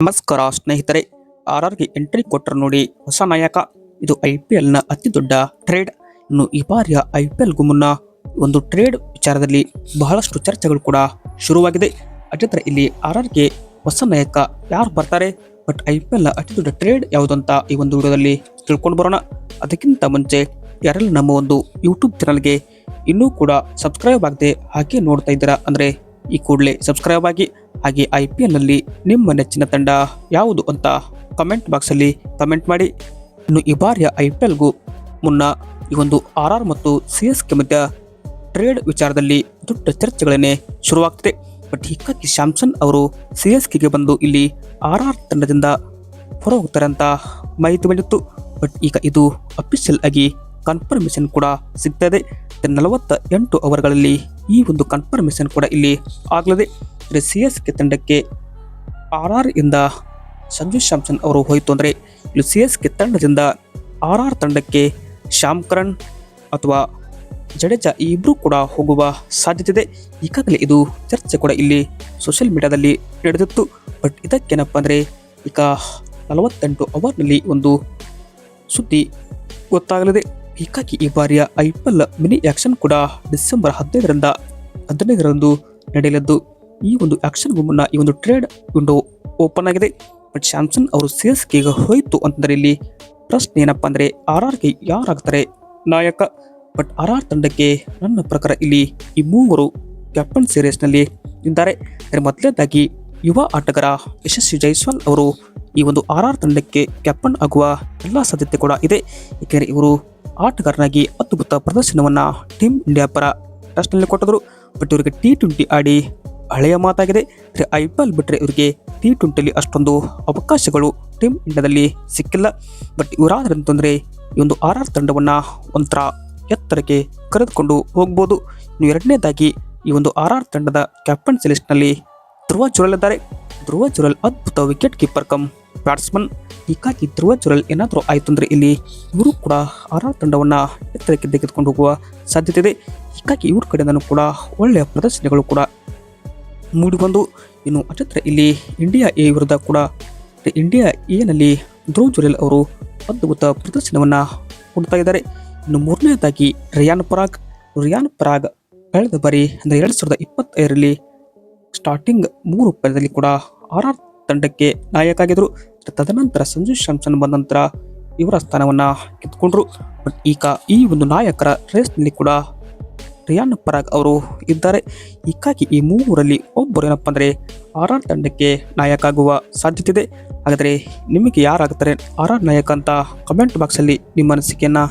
ನಮಸ್ಕಾರ ಸ್ನೇಹಿತರೆ R ಆರ್ಗೆ entry ಕೊಟ್ಟರು ನೋಡಿ ಹೊಸ ನಾಯಕ. ಇದು ಐ ಪಿ ಎಲ್ನ ಅತಿ ದೊಡ್ಡ ಟ್ರೇಡ್ ಇನ್ನು ಈ ಬಾರಿಯ ಐ ಪಿ ಎಲ್ಗೂ ಮುನ್ನ ಒಂದು ಟ್ರೇಡ್ ವಿಚಾರದಲ್ಲಿ ಬಹಳಷ್ಟು ಚರ್ಚೆಗಳು ಕೂಡ ಶುರುವಾಗಿದೆ. ಅಜತ್ರ ಇಲ್ಲಿ ಆರ್ ಆರ್ಗೆ ಹೊಸ ನಾಯಕ ಯಾರು ಬರ್ತಾರೆ ಬಟ್ ಐ ಪಿ ಎಲ್ನ ಅತಿ ದೊಡ್ಡ ಟ್ರೇಡ್ ಯಾವುದು ಅಂತ ಈ ಒಂದು ವಿಡಿಯೋದಲ್ಲಿ ತಿಳ್ಕೊಂಡು ಬರೋಣ. ಅದಕ್ಕಿಂತ ಮುಂಚೆ ಯಾರೆಲ್ಲ ನಮ್ಮ ಒಂದು ಯೂಟ್ಯೂಬ್ ಚಾನಲ್ಗೆ ಇನ್ನೂ ಕೂಡ ಸಬ್ಸ್ಕ್ರೈಬ್ ಆಗದೆ ಹಾಗೆ ನೋಡ್ತಾ ಇದ್ದೀರಾ ಅಂದರೆ ಈ ಕೂಡಲೇ ಸಬ್ಸ್ಕ್ರೈಬ್ ಆಗಿ, ಹಾಗೆ ಐ ಪಿ ಎಲ್ನಲ್ಲಿ ನಿಮ್ಮ ನೆಚ್ಚಿನ ತಂಡ ಯಾವುದು ಅಂತ ಕಮೆಂಟ್ ಬಾಕ್ಸಲ್ಲಿ ಕಮೆಂಟ್ ಮಾಡಿ. ಇನ್ನು ಈ ಬಾರಿಯ ಐ ಪಿ ಎಲ್ಗೂ ಮುನ್ನ ಈ ಒಂದು ಆರ್ ಆರ್ ಮತ್ತು ಸಿ ಎಸ್ ಕೆ ಮಧ್ಯ ಟ್ರೇಡ್ ವಿಚಾರದಲ್ಲಿ ದೊಡ್ಡ ಚರ್ಚೆಗಳನ್ನೇ ಶುರುವಾಗ್ತಿದೆ. ಬಟ್ ಹೀಗಾಗಿ ಶ್ಯಾಮ್ಸನ್ ಅವರು ಸಿ ಎಸ್ ಕೆಗೆ ಬಂದು ಇಲ್ಲಿ ಆರ್ ಆರ್ ತಂಡದಿಂದ ಹೊರ ಹೋಗ್ತಾರೆ ಅಂತ ಮಾಹಿತಿ ಬಂದಿತ್ತು. ಬಟ್ ಈಗ ಇದು ಅಫಿಷಿಯಲ್ ಆಗಿ ಕನ್ಫರ್ಮೇಷನ್ ಕೂಡ ಸಿಗ್ತದೆ ನಲವತ್ತ ಎಂಟು ಅವರ್ಗಳಲ್ಲಿ ಈ ಒಂದು ಕನ್ಫರ್ಮೇಷನ್ ಕೂಡ ಇಲ್ಲಿ ಆಗಲಿದೆ ಸಿ ಎಸ್ ಕೆ ತಂಡಕ್ಕೆ ಆರ್ ಆರ್ ಇಂದ ಸಂಜು ಶ್ಯಾಮ್ಸನ್ ಅವರು ಹೋಯಿತು ಅಂದರೆ ಇಲ್ಲಿ ಸಿ ಎಸ್ ಕೆ ತಂಡದಿಂದ ಆರ್ ಆರ್ ತಂಡಕ್ಕೆ ಶ್ಯಾಮ್ ಕರಣ್ ಅಥವಾ ಜಡೇಜಾ ಈ ಇಬ್ಬರು ಕೂಡ ಹೋಗುವ ಸಾಧ್ಯತೆ ಇದೆ ಈಗಾಗಲೇ ಇದು ಚರ್ಚೆ ಕೂಡ ಇಲ್ಲಿ ಸೋಷಿಯಲ್ ಮೀಡಿಯಾದಲ್ಲಿ ನಡೆದಿತ್ತು. ಬಟ್ ಇದಕ್ಕೇನಪ್ಪ ಅಂದರೆ ಈಗ ನಲವತ್ತೆಂಟು ಅವರ್ನಲ್ಲಿ ಒಂದು ಸುದ್ದಿ ಗೊತ್ತಾಗಲಿದೆ. ಹೀಗಾಗಿ ಈ ಬಾರಿಯ I P L mini auction ಕೂಡ ಡಿಸೆಂಬರ್ ಹದಿನೈದರಿಂದ ಹದಿನೈದರಂದು ನಡೆಯಲಿದ್ದು, ಈ ಒಂದು ಆಕ್ಷನ್ಗೂ ಮುನ್ನ ಈ ಒಂದು ಟ್ರೇಡ್ ವಿಂಡೋ ಓಪನ್ ಆಗಿದೆ. ಬಟ್ ಸ್ಯಾಮ್ಸನ್ ಅವರು ಸೇಲ್ಸ್ಗೆ ಈಗ ಹೋಯಿತು ಅಂತಂದರೆ ಇಲ್ಲಿ ಪ್ರಶ್ನೆ ಏನಪ್ಪ ಅಂದರೆ ಆರ್ ಆರ್ಗೆ ಯಾರಾಗ್ತಾರೆ ನಾಯಕ? ಬಟ್ ಆರ್ ಆರ್ ತಂಡಕ್ಕೆ ನನ್ನ ಪ್ರಕಾರ ಇಲ್ಲಿ ಈ ಮೂವರು ಕ್ಯಾಪ್ಟನ್ ಸೀರೀಸ್ನಲ್ಲಿ ಇದ್ದಾರೆ. ಅದರ ಮೊದಲನೇದಾಗಿ ಯುವ ಆಟಗಾರ ಯಶಸ್ವಿ ಜೈಸ್ವಾಲ್ ಅವರು ಈ ಒಂದು ಆರ್ ಆರ್ ತಂಡಕ್ಕೆ ಕ್ಯಾಪ್ಟನ್ ಆಗುವ ಎಲ್ಲ ಸಾಧ್ಯತೆ ಕೂಡ ಇದೆ. ಏಕೆಂದರೆ ಇವರು ಆಟಗಾರನಾಗಿ ಅದ್ಭುತ ಪ್ರದರ್ಶನವನ್ನು ಟೀಮ್ ಇಂಡಿಯಾ ಪರ ಟೆಸ್ಟ್ನಲ್ಲಿ ಕೊಟ್ಟಿದ್ರು ಬಟ್ ಇವರಿಗೆ ಟಿ ಟ್ವೆಂಟಿ ಆಡಿ ಹಳೆಯ ಮಾತಾಗಿದೆ. ಐ ಪಿ ಎಲ್ ಬಿಟ್ಟರೆ ಇವರಿಗೆ ಟಿ ಟ್ವೆಂಟಿಯಲ್ಲಿ ಅಷ್ಟೊಂದು ಅವಕಾಶಗಳು ಟೀಮ್ ಇಂಡಿಯಾದಲ್ಲಿ ಸಿಕ್ಕಿಲ್ಲ. ಬಟ್ ಇವರಾದ್ರೆ ಅಂತಂದರೆ ಈ ಒಂದು ಆರ್ ಆರ್ ತಂಡವನ್ನು ಒಂಥರ ಎತ್ತರಕ್ಕೆ ಕರೆದುಕೊಂಡು ಹೋಗ್ಬೋದು. ಇನ್ನು ಎರಡನೇದಾಗಿ ಈ ಒಂದು ಆರ್ ಆರ್ ತಂಡದ ಕ್ಯಾಪ್ಟನ್ ಲಿಸ್ಟ್ನಲ್ಲಿ ಧ್ರುವ ಜುರಲ್ ಇದ್ದಾರೆ. ಧ್ರುವ ಚುರಲ್ ಅದ್ಭುತ ವಿಕೆಟ್ ಕೀಪರ್ ಕಮ್ ಬ್ಯಾಟ್ಸ್ಮನ್ ಹೀಗಾಗಿ ಧ್ರುವ ಜುರಲ್ ಏನಾದರೂ ಆಯಿತು ಅಂದರೆ ಇಲ್ಲಿ ಇವರು ಕೂಡ ಆರಾ ಆರ್ ತಂಡವನ್ನು ಎತ್ತರಕ್ಕೆ ತೆಗೆದುಕೊಂಡು ಹೋಗುವ ಸಾಧ್ಯತೆ ಇದೆ. ಹೀಗಾಗಿ ಇವ್ರ ಕಡೆಯಿಂದನೂ ಕೂಡ ಒಳ್ಳೆಯ ಪ್ರದರ್ಶನಗಳು ಕೂಡ ಮೂಡಿಬಂದು. ಇನ್ನು ಅಚತ್ರ ಇಲ್ಲಿ ಇಂಡಿಯಾ ಎ ವಿರುದ್ಧ ಕೂಡ ಇಂಡಿಯಾ ಎನಲ್ಲಿ ಧ್ರುವ ಜುರೇಲ್ ಅವರು ಅದ್ಭುತ ಪ್ರದರ್ಶನವನ್ನು ಕೊಡ್ತಾ ಇದ್ದಾರೆ. ಇನ್ನು ಮೂರನೇದಾಗಿ ರಿಯಾನ್ ಪರಾಗ್. ರಿಯಾನ್ ಪರಾಗ್ ಕಳೆದ ಬಾರಿ ಅಂದರೆ ಎರಡು ಸಾವಿರದ ಇಪ್ಪತ್ತೈದರಲ್ಲಿ ಸ್ಟಾರ್ಟಿಂಗ್ ಮೂರು ಪಂದ್ಯದಲ್ಲಿ ಕೂಡ ಆರ್ ಆರ್ ತಂಡಕ್ಕೆ ನಾಯಕ ಆಗಿದ್ರು. ತದನಂತರ ಸಂಜು ಸ್ಯಾಮ್ಸನ್ ಬಂದ ನಂತರ ಇವರ ಸ್ಥಾನವನ್ನು ಕಿತ್ಕೊಂಡ್ರು ಬಟ್ ಈಗ ಈ ಒಂದು ನಾಯಕರ ರೇಸ್ನಲ್ಲಿ ಕೂಡ ರಿಯಾನ್ ಪರಾಗ್ ಅವರು ಇದ್ದಾರೆ. ಹೀಗಾಗಿ ಈ ಮೂವರಲ್ಲಿ ಒಬ್ಬರು ಏನಪ್ಪ ಅಂದರೆ ಆರ್ ಆರ್ ತಂಡಕ್ಕೆ ನಾಯಕ ಆಗುವ ಸಾಧ್ಯತೆ ಇದೆ ಹಾಗಾದರೆ ನಿಮಗೆ ಯಾರಾಗ್ತಾರೆ ಆರ್ ಆರ್ ನಾಯಕ ಅಂತ ಕಮೆಂಟ್ ಬಾಕ್ಸಲ್ಲಿ ನಿಮ್ಮ ಅನಿಸಿಕೆಯನ್ನು